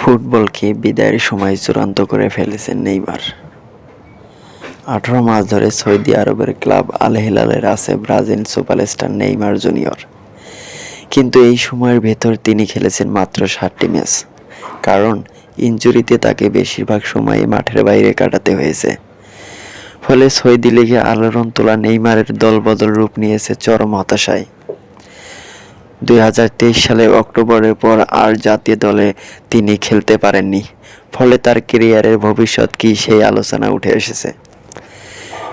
ফুটবলকে বিদায়ের সময় চূড়ান্ত করে ফেলেছেন নেইমার। আঠারো মাস ধরে সৌদি আরবের ক্লাব আল হিলালের আছে ব্রাজিল সুপারস্টার নেইমার জুনিয়র। কিন্তু এই সময়ের ভেতর তিনি খেলেছেন মাত্র ষাটটি ম্যাচ। কারণ ইনজুরিতে তাকে বেশিরভাগ সময় মাঠের বাইরে কাটাতে হয়েছে। ফলে সৌদি লিগে আলোড়ন তোলা নেইমারের দলবদল রূপ নিয়েছে চরম হতাশায়। দুই হাজার তেইশ সালে অক্টোবরের পর আর জাতীয় দলে তিনি খেলতে পারেননি। ফলে তার ক্যারিয়ারের ভবিষ্যৎ কি সেই আলোচনা উঠে এসেছে।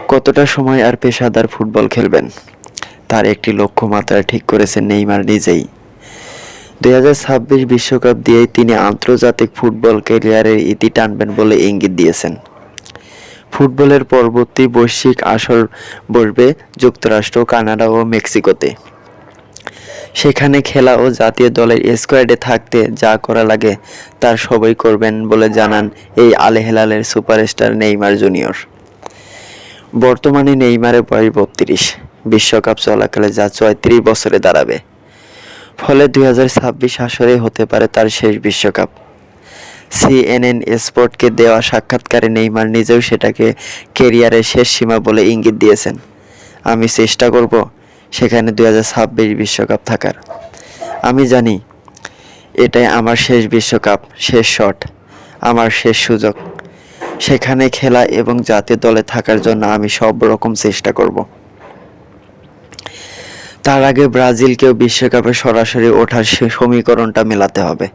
কতটা সময় আর পেশাদার ফুটবল খেলবেন? তার একটি লক্ষ্যমাত্রা ঠিক করেছেন নেইমার নিজেই। দুই বিশ্বকাপ দিয়েই তিনি আন্তর্জাতিক ফুটবল ক্যারিয়ারের ইতি টানবেন বলে ইঙ্গিত দিয়েছেন। ফুটবলের পরবর্তী বৈশ্বিক আসর বসবে যুক্তরাষ্ট্র, কানাডা ও মেক্সিকোতে। সেখানে খেলা ও জাতীয় দলের স্কোয়াডে থাকতে যা করা লাগে, তার সবই করবেন বলে জানান এই আলে হেলালের সুপারস্টার নেইমার জুনিয়র। বর্তমানে নেইমারের বয়স বত্রিশ, বিশ্বকাপ চলাকালে যা চৌত্রিশ বছরে দাঁড়াবে। ফলে দুই হাজার ছাব্বিশ আসরে হতে পারে তার শেষ বিশ্বকাপ। সিএনএন স্পোর্টকে দেওয়া সাক্ষাৎকারে নেইমার নিজেও সেটাকে কেরিয়ারের শেষ সীমা বলে ইঙ্গিত দিয়েছেন। আমি চেষ্টা করব সেখানে দুই বিশ্বকাপ থাকার। আমি জানি, এটাই আমার শেষ বিশ্বকাপ, শেষ শট, আমার শেষ সুযোগ। সেখানে খেলা এবং জাতীয় দলে থাকার জন্য আমি সব রকম চেষ্টা করব। তার আগে ব্রাজিলকেও বিশ্বকাপে সরাসরি ওঠার সমীকরণটা মেলাতে হবে।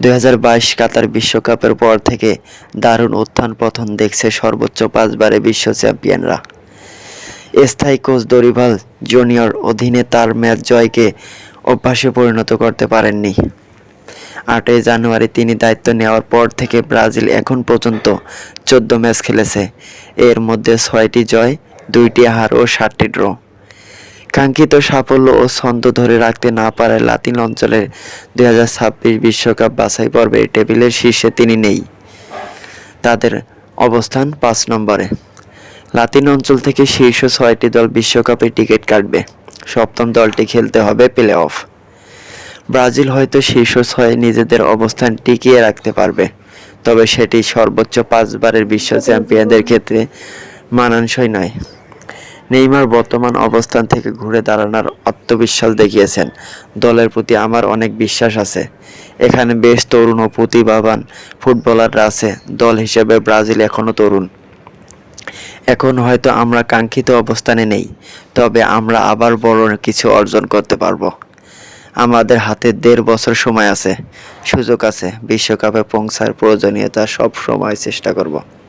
দুই হাজার বাইশ কাতার বিশ্বকাপের পর থেকে দারুণ উত্থান পতন দেখছে সর্বোচ্চ পাঁচবারে বিশ্ব চ্যাম্পিয়নরা। স্থায়ী কোচ দরিভাল জুনিয়র অধীনে তার ম্যাচ জয়কে অভ্যাসে পরিণত করতে পারেননি। আটই জানুয়ারি তিনি দায়িত্ব নেওয়ার পর থেকে ব্রাজিল এখন পর্যন্ত চোদ্দ ম্যাচ খেলেছে। এর মধ্যে ছয়টি জয়, দুইটি হার ও সাতটি ড্র। কাঙ্ক্ষিত সাফল্য ও ছন্দ ধরে রাখতে না পারায় লাতিন অঞ্চলের দুই বিশ্বকাপ বাছাই পর্বে টেবিলের শীর্ষে তিনি নেই। তাদের অবস্থান পাঁচ নম্বরে। লাতিন অঞ্চল থেকে শীর্ষ ছয়টি দল বিশ্বকাপে টিকিট কাটবে। সপ্তম দলটি খেলতে হবে প্লে অফ ব্রাজিল হয়তো শীর্ষ ছয়ে নিজেদের অবস্থান টিকিয়ে রাখতে পারবে, তবে সেটি সর্বোচ্চ পাঁচবারের বিশ্ব চ্যাম্পিয়নদের ক্ষেত্রে মানানসই নয়। নেইমার বর্তমান অবস্থান থেকে ঘুরে দাঁড়ানোর আত্মবিশ্বাস দেখিয়েছেন। দলের প্রতি আমার অনেক বিশ্বাস আছে। এখানে বেশ তরুণ ও প্রতিভাবান ফুটবলাররা আছে। দল হিসেবে ব্রাজিল এখনও তরুণ। এখন হয়তো আমরা কাঙ্ক্ষিত অবস্থানে নেই, তবে আমরা আবার বড় কিছু অর্জন করতে পারব। আমাদের হাতে দেড় বছর সময় আছে, সুযোগ আছে, বিশ্বকাপে পৌঁছার প্রয়োজনীয়তা সব সময় চেষ্টা করব।